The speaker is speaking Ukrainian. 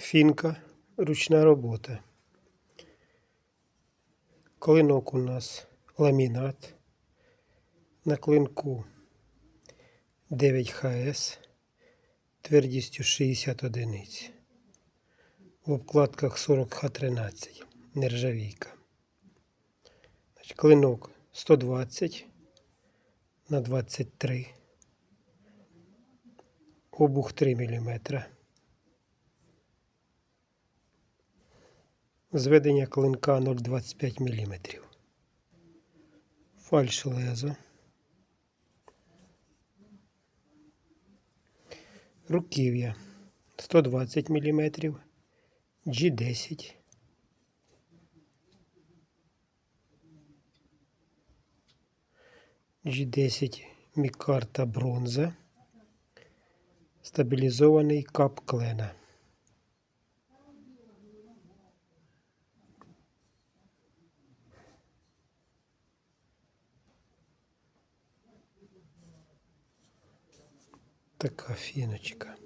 Фінка, ручна робота. Клинок у нас ламінат. На клинку 9 ХС твердістю 60 одиниць. В обкладках 40 Х13. Нержавійка. Значить, клинок 120 на 23. Обух 3 мм. Зведення клинка 0,25 мм. Фальш лезо. Руків'я 120 мм. G10. G10 мікарта бронза. Стабілізований кап клена. Така фіночка.